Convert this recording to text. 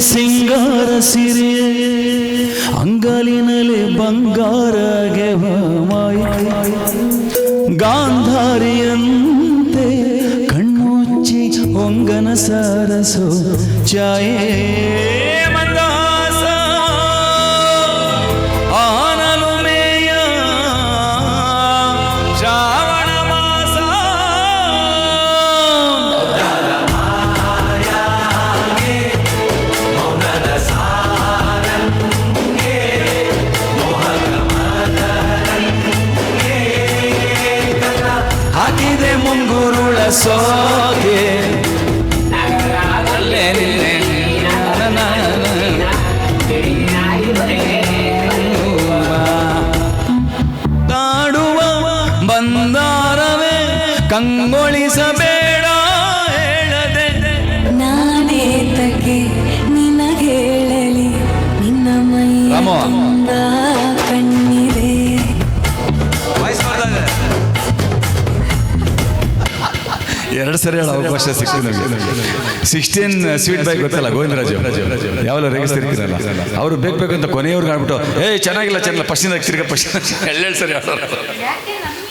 ಸಿಂಗಾರ ಸಿರಿ ಅಂಗಲಿನಲ್ಲಿ ಬಂಗಾರ ಮಾಯ ಗಾಂಧಾರಿಯಂತೆ ಕಣ್ಣುಚ್ಚಿ ಹೊಂಗನ ಸರಸು ಛಾಯೆ. ಮುಂಗುರುಳ ಸೋಗೆ. ಕಾಡುವ ಬಂದಾರವೇ ಕಂಗೊಳಿಸಬೇಡ ಹೇಳದೆ. ನಾನೇತಕ್ಕೆ ನಿನಗೇಳಲಿ ನಿನ್ನ ಮೈ ಎರಡು ಸರಿ ಹೇಳೋ ಅವಕಾಶ ಸಿಕ್ತು ನಮಗೆ. ಸಿಕ್ಸ್ಟೀನ್ ಸ್ವೀಟ್ ಬೈಕ್ ಗೊತ್ತಲ್ಲ ಗೋವಿಂದರಾಜು ಯಾವಲ್ಲ ರೇಗಿಸ್ತಿರ್ತೀರಲ್ಲ ಅವರು. ಬೇಕು ಬೇಕಂತ ಕೊನೆಯವ್ರಿಗೆ ಆಗ್ಬಿಟ್ಟು ಏಯ್ ಚೆನ್ನಾಗಿಲ್ಲ ಚೆನ್ನಾಗಿಲ್ಲ ಫಸ್ಟಿಂದ ತಿರ್ಗ ಫಸ್ಟ್ ಎಳ್ಳೆರಡು ಸರಿ ಹೇಳೋರು